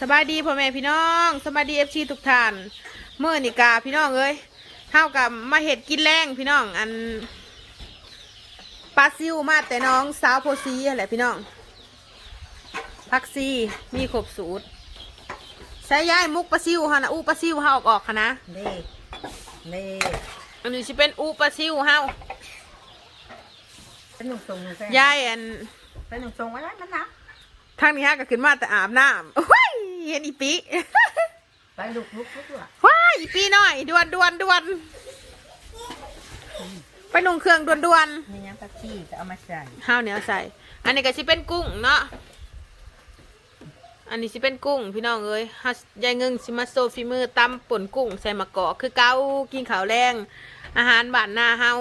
สบายดีพ่อแม่พี่น้องสบายดีเอฟซีทุกท่านเมื่อนี่กาพี่น้องเอ้ยเท่ากับมาเห็ดกินแรงพี่น้อง อันปลาซิวมาแต่น้องสาวโพซีอะไรพี่น้องพักซีมีครบสูตรใช้ย้ายมุกปลาซิวฮะนะอู้ปลาซิวเฮาออกออกค่ะนะนี่นี่อันนี้จะเป็นอู้ปลาซิวเฮาเป็นหนุ่มทรงหนุ่มแฟนย้ายอันเป็นหนุ่มทรงอะไรมันนะทางนี้ฮะก็ขึ้นมาแต่อาบน้ำโอ้ย เห็นอีปีไปลุกลุกลุกลุกว้ายอีปีหน่อยดวนดวนดวนไปนุ่งเครื่องดวนดวนมีน้ำปลาขี้จะเอามาใส่ข้าวเหนียวใส่ อันนี้ก็สิเป็นกุ้งเนาะอันนี้สิเป็นกุ้งพี่น้องเอ้ยฮัสยายเงิงสิมาโซฟิมือตำป่นกุ้งใส่มะกอกคือเกากินข้าวแรงอาหารบ้านนาเฮา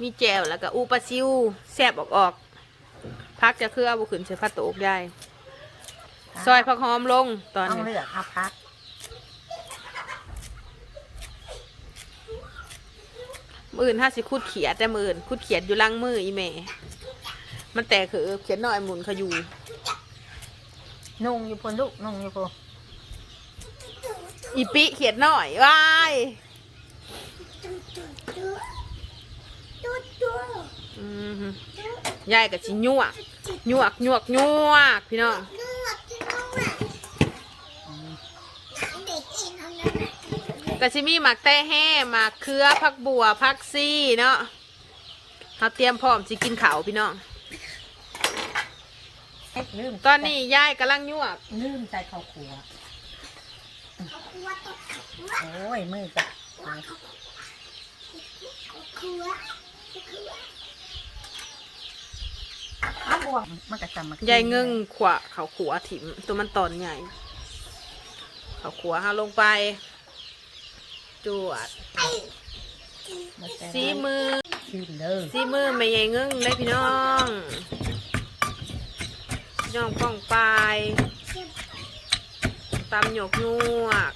มีแจวแล้วก็อูปลาซิวแซ่บออกออกๆพักจะคือเอาบุขึ้นใส่ผ้าโตกได้ ซอยผักหอมลงตอนต้องนี้เลือกเอาพักมืออื่นห้าสิคุดเขียดแต่มืออื่นคุดเขียดอยู่ล่างมืออีเมมันแต่คือเขียนหน่อยหมุนเขาอยู่นุ่งอยู่พนลูกนุ่งอยู่พนอีปิเขียนหน่อยว้ายอืมฮึยายกับชิยวกยวกยวกยวกพี่น้อง กะชิมีหมักแต้แห่หมักเครือผักบัวผักซี่เนาะเขาเตรียมพร้อมสิกินข้าวพี่น้องเอ๊ะลืมตอนนี้ยายกำลังยวกลืมใส่ข้าวขัว โอ้ยมือจะอ้าวบ วกมันกระจำมายายเงิงขวะเขาขัวถิ่มตัวมันตอนใหญ่ เขาขัวห้าลงไป จวดสีมือชิมเลยสีมือไม่ใหญ่เงิงได้พี่น้องพี่น้องป้องปลายตำหยกยวก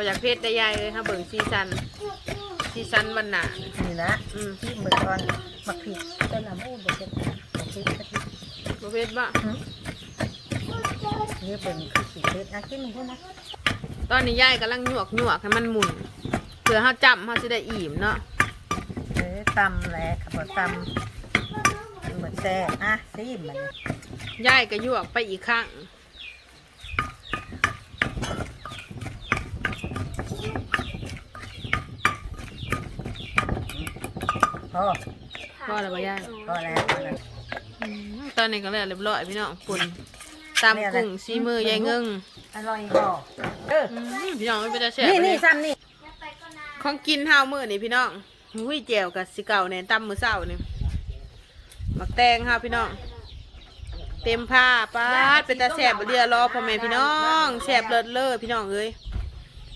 บ่อยากเพชรได้ยายเลยค่ะเบิ่งซีซันซีซันวันหนานี่นะอืมที่มือก่อนมักผิดต้นลำอู้บเป็นมักผิดกะทิบ่เพชรบ่นี่เป็นคือสีเพชรนะกินมันด้วยนะตอนนี้ยายกำลังหยวกหยวกให้มันหมุนเพื่อเฮาจำเฮาสิได้อิ่มเนาะเออตำแหละขับรถตำเหมือนแซ่อะซีมมันยายก็หยวกไปอีกครั้ง พอก็แล้วบ่ยายพอแล้วพอแล้ว อืมตอนนี้ก็แล้วเรียบร้อยพี่น้องปุ่นตามกุ้งซีมือยายเงิงอร่อยพอเอออืมพี่น้องไม่เป็นตาแซ่บนี่เลนี่ยซ้ำนี่ของกินห้าวมื้อนี่พี่น้องหุ้ยแจ่วกับสิเก่าเนี่ยตำมื้อเช้านี่มักแตงค่ะพี่น้อง เต็มผ้าป้าดเป็นตาแซ่บบ่เดียวรอพ่อแม่พี่น้องแซ่บเลิศเลิศพี่น้องเอ้ย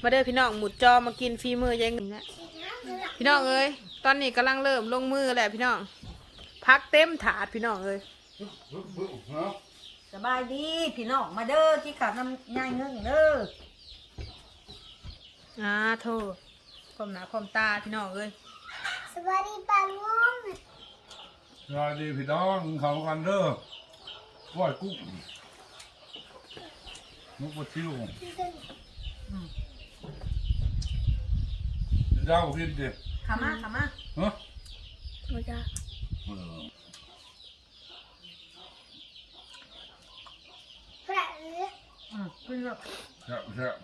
มาเด้อพี่น้องหมุดจอมากินฟรีมือยายเงิงแล้วพี่น้องเอ้ย ตอนนี้กำลังเริ่มลงมือแล้วพี่น้อง พักเต็มถาดพี่น้องเอ้ยสบายดีพี่น้องมาเด้อที่ขับน้ำย่ายเงิ่งเด้ออ่าโทษความหนาความตาพี่น้องเอ้ยสวัสดีปาลุงสวัสดีพี่น้องเขากันเด้อก้อยกุ้งมุกปลาชิวเจ้ากินดิ ขามาขามาฮะมาจ้าเออพระเอ๋ยอืมขึ้นเลยแซ่บแซ่บ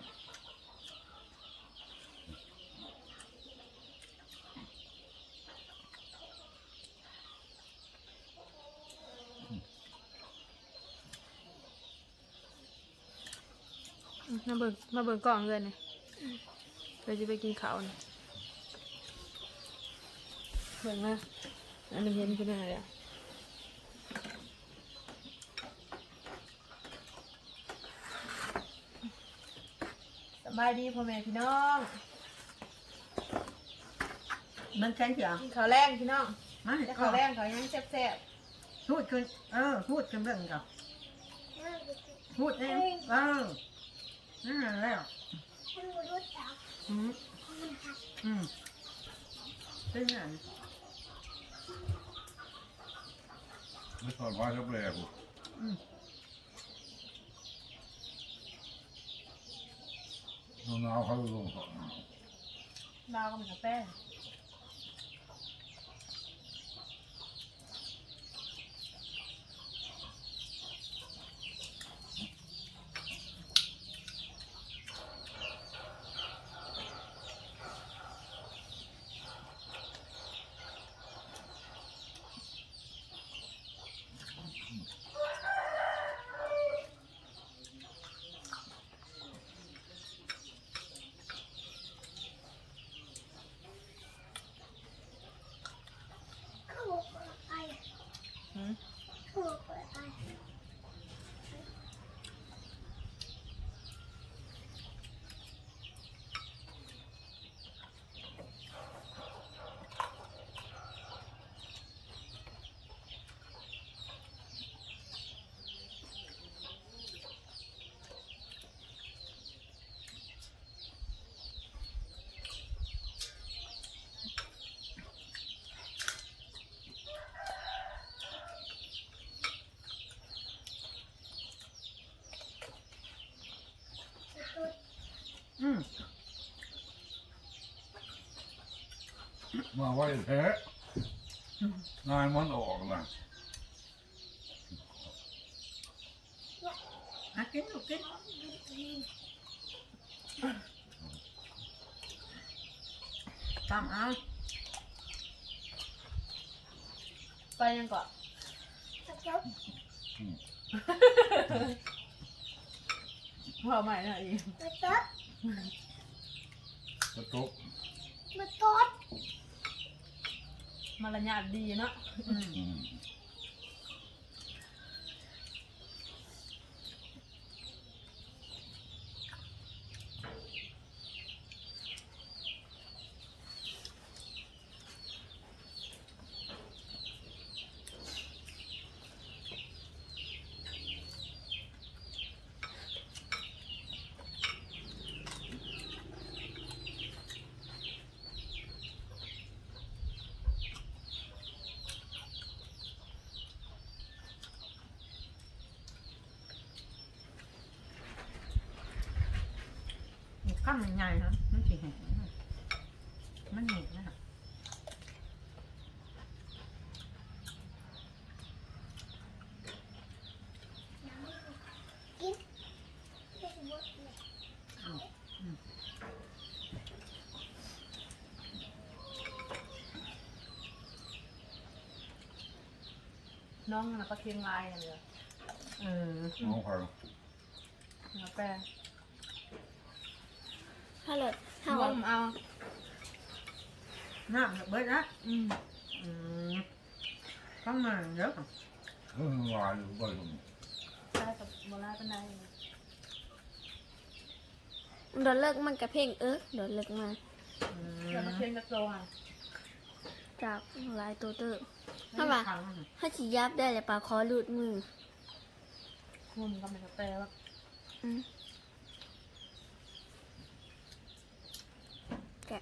มาเบิ่งมาเบิ่งกล่องเลยนี่เราจะไปกินข้าวนี่ เบิ่งนะอันนี้เห็นคืออะไรอะสบายดีพ่อแม่พี่น้องมันแข็งเสียงกินข้าวแรงพี่น้องมาจะจะข้าขาวแรงเขายังแซ่บพูดขึ้นเออพูดขึ้นเรื่องกับพูดเองเออนั่นแหละแล้วฉันรู้จักอืมอืมเป็นไง ไม่ตอนว่าจะแปลกอืมหนาวเขาลงก่อนดาวก็เป็นกาแป้ง เขาบอกว่าไอ้ หืม เขาบอกว่าไอ้ อืม มาไว้แท้งานมันออกนะอะกินลูกกินตามเอาไปยังก่อนจะจบพ่อใหม่น่ะอีกมาจบกระตุกมาจบ มารยาทดีเนาะ อืมยังไงฮะมันสิแห้งนะมันเหน็บนะฮะ กินไม่สมมติเลย น้องน่ะก็เคียงลายกันเลยเออน้องเขากาแป้งฮัลโหลนมเอาน้ำเบิดนะอืมอืมข้างมาเยอะเออวายอยู่บ่อยตรงได้กับโบราณเป็นไงโดนเลิกมันกระเพ่งเออโดนเลิกมาอืมแล้วมาเคียงกับโซอะจากหลายตัวเตอร์ ทำทำไมไมถ้าฉียับได้เลยปลาคอหลุดมือคุณก็เป็นกาแฟว่าอืมแกะ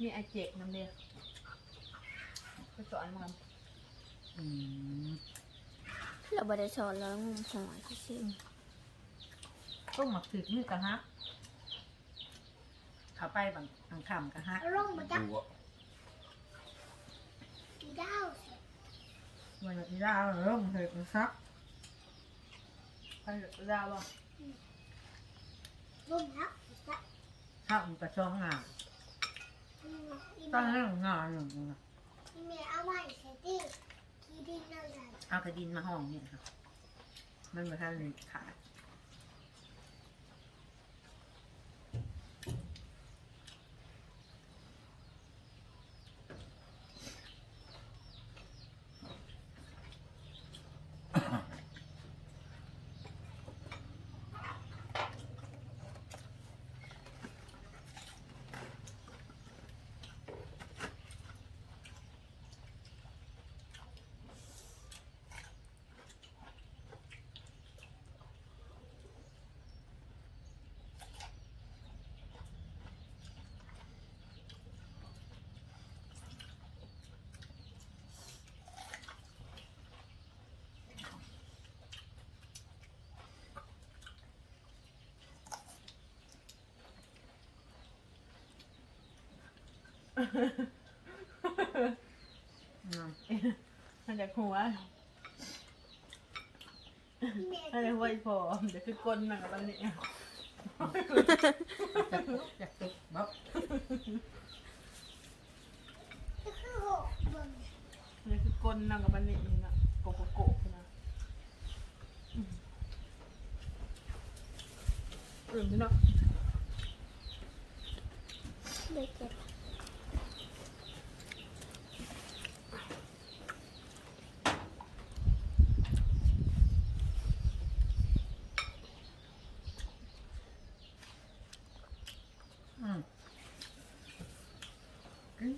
มีไอเจ็กน้ำเดียวไปสอนมันอืมเราบริสอนแล้วงมหอยที่ชื่อ ต้องหมักถึกนี่กะฮะเข้าไปบางบางคำกะฮะลงมาจับดูอะดาววันนี้เราเริ่มเห็ดซักไปดาวอะลงนะจับข้าวมันกระช่องงาต้องเรื่องงานหนึ่งนะที่เมียเอาไว้ใส่ที่ที่ดินนั่นแหละเอากระดินมาห้องเนี่ยค่ะมันมาทานขาด มันจะหัวมันจะหัวอีพอเดี๋ยวคือกลนหนังกับมันนี่อยากติดบอกก็คือบเดี๋ยวคือกลนหนังกับมันนี่นี่นะโกโกโกนะอืมอืมพี่น้อง เด็กเจ็บ อืมกิน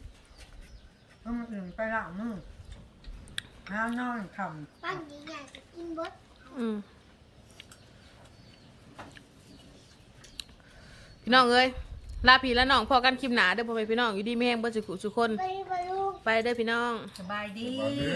เอามาอื่น ไปละมือห้ามนอนคบ้านนี้อยากจะกินบดอืมพี่น้องเอ้ยลาพี่และน้องพอกันคลิปหนาเด้อพ่อแม่พี่น้องอยู่ดีไม่แห้งเบ่สุขุสุคน ไปบอลลูก ไปเด้อพี่น้องำสบายดี สบายดี